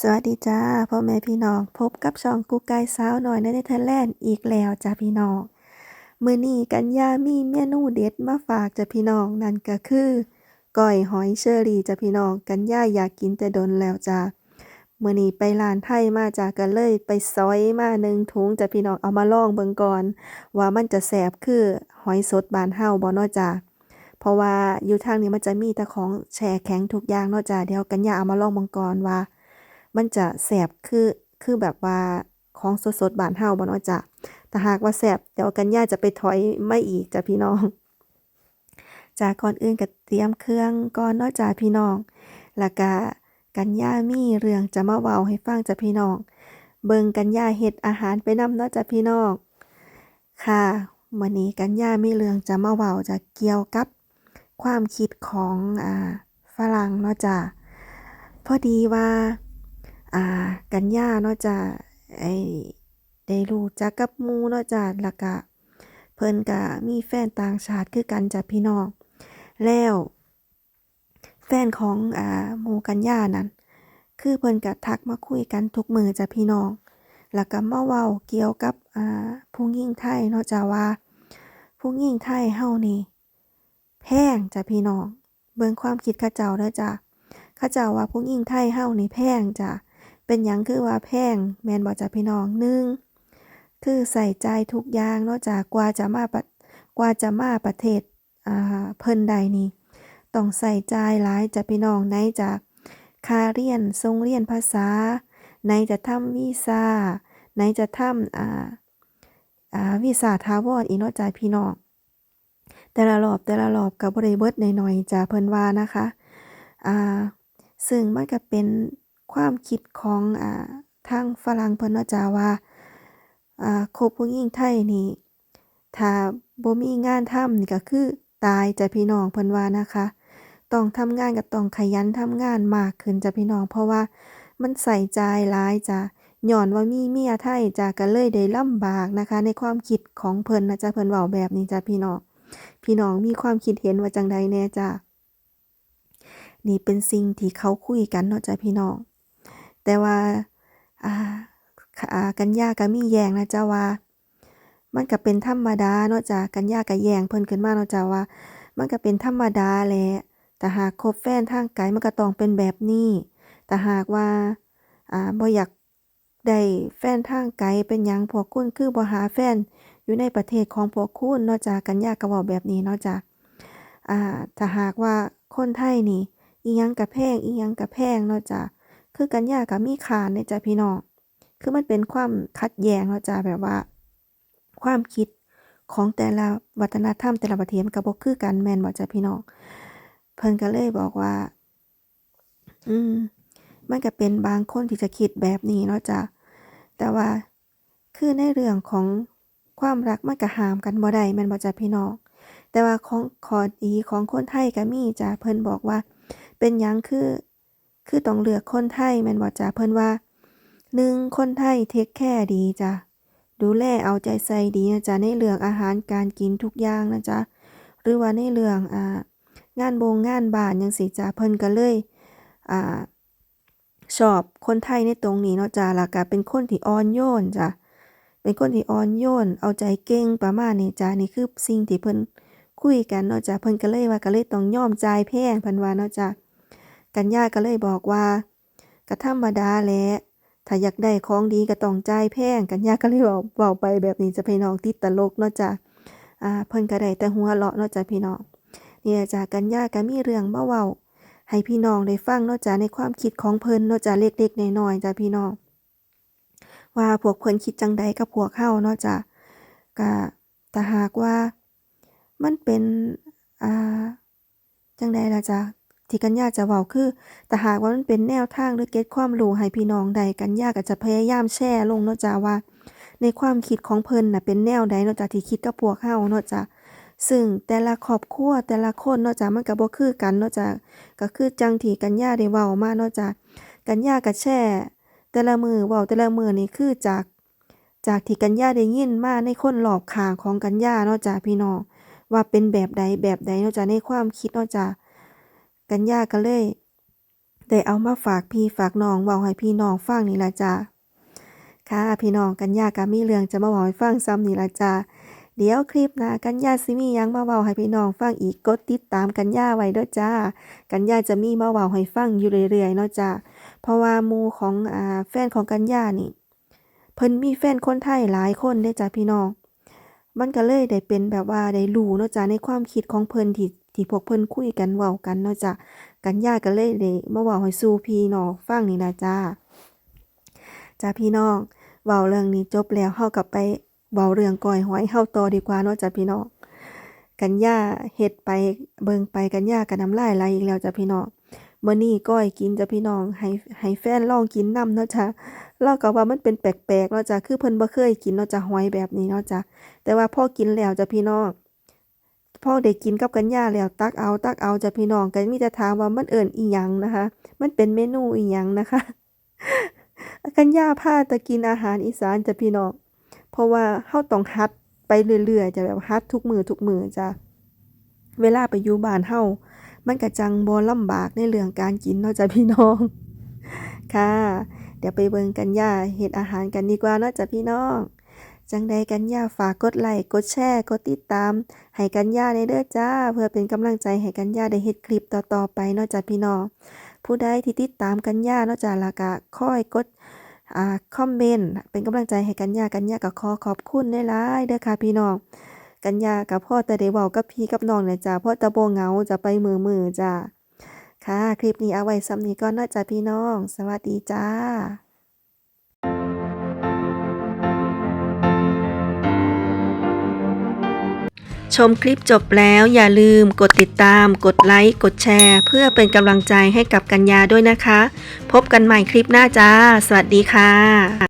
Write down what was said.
สวัสดีจ้าพ่อแม่พี่น้อง พบกับช่องกุ๊กไก่สาวหน้อยในเนเธอร์แลนด์อีกแล้วจ้าพี่น้องมือนี้กันยามีเมนูเด็ดมาฝากจ้าพี่น้องนั่นก็คือก้อยหอยเชอรี่จ้าพี่น้องกันยาอยากกินแต่ดนแล้วจ้ามื้อนี้ไปร้านไทยมาจ้าก็เลยไปซอยมาหนึ่งถุงจ้าพี่น้องเอามาลองเบิ่งก่อน ว่ามันจะแซ่บคือหอยสดบานเฮาบ่เนาะจ้าเพราะว่าอยู่ทางนี้มันจะมีแต่ของแช่แข็งทุกอย่างเนาะจ้าเดี๋ยวกันยาเอามาลองเบิ่งก่อนว่า มันจะแซ่บคือคือแบบว่าของสดๆบานเฮาบ่เนาะจ้ะถ้าหากว่าแซ่บเดี๋ยวกันย่าจะไปถอยไมาอีกจ้ะพี่น้องจ้ะก่อนอื่นก็เตรียมเครื่องก่อนเนาะจ้ะพี่น้องแล้วก็กันย่ามีเรื่องจะมาเว้าให้ฟังจ้ะพี่น้อง เบิ่งกันย่าเฮ็ดอาหารไปนำเนาะจ้ะพี่น้อง ค่ะมื้อนี้กันย่ามีเรื่องจะมาเว้าจะเกี่ยวกับความคิดของอ่าฝรั่งเนาะจ้ะพอดีว่า อ่ากันยาเนาะจ้ะไอ้ได้รู้จักกับมูเนาะจ้ะแล้วก็เพิ่นก็มีแฟนต่างชาติคือกันจ้ะพี่น้อง แล้ว แฟนของอ่ามูกันยานั้น คือเพิ่นก็ทักมาคุยกันทุกมือจ้ะพี่น้อง แล้วก็มาเว้าเกี่ยวกับอ่าผู้หญิงไทยเนาะจ้ะว่า ผู้หญิงไทยเฮานี่แพงจ้ะพี่น้อง เบิ่งความคิดเขาเจ้าเด้อจ้ะเขาเจ้าว่าผู้หญิงไทยเฮานี่แพงจ้ะ เป็นหยังคือว่าแพงแมนบ่จ้ะพี่น้องหนึ่งคือใส่ใจทุกอย่างนาะจ้ะกว่าจะมาประกว่าจะมาประเทศอ่าเพิ่นใดนี่ต้องใส่ใจหลายจ้ะพี่น้องไหนจะค่าเรียนส่งเรียนภาษาไหนจะทำวีซ่าไหนจะทำอ่าอ่าวีซ่าถาวรอีนาะจ้ะพี่น้องแต่ละรอบแต่ละรอบก็บ่ได้เบิดน้อยๆจะเพิ่นว่านะคะอ่าซึ่งมันก็เป็น ความคิดของอ่าทางฝรั่งเพิ่นเนาะจ้ะว่าอ่าคบผู้หญิงไทยนี่ถ้าบ่มีงานทำนี่ก็คือตายจ้ะพี่น้องเพิ่นว่านะคะ ต้องทำงานก็ต้องขยันทำงานมากขึ้นจ้ะพี่น้อง เพราะว่ามันใส่ใจหลายจ้ะย้อนว่ามีเมียไทยจ้ะก็เลยได้ลำบากนะคะ ในความคิดของเพิ่นนะจ้ะเพิ่นเว้าแบบนี้จ้ะพี่น้อง พี่น้องมีความคิดเห็นว่าจังใดแน่จ้ะนี่เป็นสิ่งที่เขาคุยกันเนาะจ้ะพี่น้อง แต่ว่าอ่าอ่ากันยาก็มีแยงนะจ้ะว่า มันก็เป็นธรรมดาเนาะจ้ะกันยาก็แยงเพิ่นขึ้นมาเนาะจ้ะว่า มันก็เป็นธรรมดาแหละแต่หากคบแฟนทางไกลมันก็ต้องเป็นแบบนี้ แต่หากว่าอ่าบ่อยากได้แฟนทางไกลเป็นหยังพวกคุณคือบ่หาแฟนอยู่ในประเทศของพวกคุณเนาะจ้ะกันยาก็ว้าแบบนี้เนาะจ้ะอ่าถ้าหากว่าคนไทยนี่อิหยังก็แพงอิหยังก็แพงเนาะจ้ะ คือกันยาก็มีคานเด้จ้ะพี่น้อง คือมันเป็นความขัดแย้งเนาะจ้ะแบบว่า ความคิดของแต่ละวัฒนธรรมแต่ละประเทศมันก็บ่คือกันแม่นบ่จ้ะพี่น้อง เพิ่นก็เลยบอกว่า อืม มันก็เป็นบางคนที่จะคิดแบบนี้เนาะจ้ะแต่ว่าคือในเรื่องของความรักมันก็ห้ามกันบ่ได้แม่นบ่จ้ะพี่น้อง แต่ว่าของขอดีของคนไทยก็มีจ้ะเพิ่นบอกว่า เป็นหยังคือ คือต้องเลือกคนไทยแม่นบ่จ้ะเพิ่นว่า1คนไทยเทกแคร์ดีจ้ะดูแลเอาใจใส่ดีนะจ้ะในเรื่องอาหารการกินทุกอย่างนะจ๊ะหรือว่าในเรื่องอ่างานบงงานบ้านจั่งซี้จ้ะเพิ่นก็เลยอ่าชอบคนไทยในตรงนี้เนาะจ้ะแล้วก็เป็นคนที่อ่อนโยนจ้ะเป็นคนที่อ่อนโยน เอาใจเก่งประมาณนี้จ้ะนี่คือสิ่งที่เพิ่นคุยกันเนาะจ้ะเพิ่นก็เลยว่าก็เลยต้องยอมจ่ายแพงเพิ่นว่าเนาะจ้ะ กันยาก็เลยบอกว่าก็ธรรมดาแหละถ้าอยากได้ของดีก็ต้องจ่ายแพงกันยาก็เลยเว้าเว้าไปแบบนี้จะพี่น้องติดตลกเนาะจ้ะอ่าเพิ่นก็ได้แต่หัวเราะเนาะจ้ะพี่น้องนี่จ้ะกันยาก็มีเรื่องมาเว้าให้พี่น้องได้ฟังเนาะจ้ะในความคิดของเพิ่นเนาะจ้ะเล็กๆน้อยๆจ้ะพี่น้องว่าพวกเพิ่นคิดจังใดกับพวกเราเนาะจ้ะก็ถ้าหากว่ามันเป็นอ่าจังใดล่ะจ้ะ ที่กันยาจะเว้าคือถ้าหากว่ามันเป็นแนวทางหรือเก็ตความรู้ให้พี่น้องได้กันยาก็จะพยายามแชร์ลงเนาะจ้ะว่า ในความคิดของเพิ่นน่ะเป็นแนวใดเนาะจ้ะที่คิดกับพวกเราเนาะจ้ะซึ่งแต่ละครอบครัวแต่ละคนเนาะจ้ะมันก็บ่คือกันเนาะจ้ะก็คือจังที่กันยาได้เว้ามาเนาะจ้ะกันยาก็แชร์แต่ละมือเว้าแต่ละมือนี่คือจากจากที่กันยาได้ยินมาในคนรอบข้างของกันยาเนาะจ้ะพี่น้องว่าเป็นแบบใดแบบใดเนาะจ้ะในความคิดเนาะจ้ะ กันยาก็เลยได้เอามาฝากพี่ฝากน้องเว้าให้พี่น้องฟังนี่ล่ะจ้าค่ะพี่น้องกันยาก็มีเรื่องจะมาเว้าให้ฟังซ้ำนี่ล่ะจ้าเดี๋ยวคลิปหน้ากันยาสิมียังมาเว้าให้พี่น้องฟังอีกกดติดตามกันยาไว้เด้อจ้า กันยาจะมีมาเว้าให้ฟังอยู่เรื่อยๆเนาะจ้าเพราะว่ามูของอ่าแฟนของกันยานี่ เพิ่นมีแฟนคนไทยหลายคนเด้จ้าพี่น้อง มันก็เลยได้เป็นแบบว่าได้รู้เนาะจ้ะในความคิดของเพิ่นที่ ที่พวกเพิ่นคุยกันเว้ากันเนาะจ้ะกันยาก็เลยได้มาเว้าให้สู่พี่น้องฟังนี่ล่ะจ้าจ้าพี่น้องเว้าเรื่องนี้จบแล้วเฮาก็ไปเว้าเรื่องก้อยหอยเฮาต่อดีกว่าเนาะจ้ะพี่น้องกันยาเฮ็ดไปเบิ่งไปกันยาก็น้ำลายไหลอีกแล้วจ้ะพี่น้องมื้อนี้ก้อยกินจ้ะพี่น้องให้ให้แฟนลองกินน้ำเนาะจ้ะเราก็ว่ามันเป็นแปลกๆเนาะจ้ะคือเพิ่นบ่เคยกินเนาะจ้ะหอยแบบนี้เนาะจ้ะแต่ว่าพอกินแล้วจ้ะพี่น้อง พ่อได้กินกับกันย่าแล้วตักเอาตักเอาจะพี่น้องก็มีแต่ถามว่ามันเอิ้นอิหยังนะคะ มันเป็นเมนูอิหยังนะคะกันย่าพาต่กินอาหารอีสานจะพี่น้องเพราะว่าเฮาต้องหัดไปเรื่อยๆจะแบบหัดทุกมือทุกมือจ้ะเวลาไปอยู่บ้านเฮามันก็จังบ่ลำบากในเรื่องการกินเนาะจ้ะพี่น้อง ค่ะ เดี๋ยวไปเบิ่งกันย่าเฮ็ดอาหารกันดีกว่าเนาะจ้ะพี่น้อง จังใดกันย่าฝากกดไลค์กดแชร์กดติดตาม ให้กันย่าในเด้อจ้า เพื่อเป็นกำลังใจให้กันย่าได้เฮ็ดคลิปต่อๆไปนาะจ้ะพี่น้องผู้ใดที่ติดตามกันย่านาะจ้ะแล้วก็คอยกดอ่าคอมเมนต์เป็นกำลังใจให้กันย่ากันย่าก็ขอขอบคุณหลายเด้อค่ะพี่น้องกันย่ากับพ่อแต่ได้เว้ากับพี่กับน้องเนี่ยจ้ะเพราะตะบ่เหงาจะไปมือๆจ้ะค่ะ คลิปนี้เอาไว้ซ้ำนี้ก่อนเนาะจ้ะพี่น้อง สวัสดีจ้า ชมคลิปจบแล้วอย่าลืมกดติดตาม กดไลค์ กดแชร์ เพื่อเป็นกำลังใจให้กับกัญญาด้วยนะคะ พบกันใหม่คลิปหน้าจ้า สวัสดีค่ะ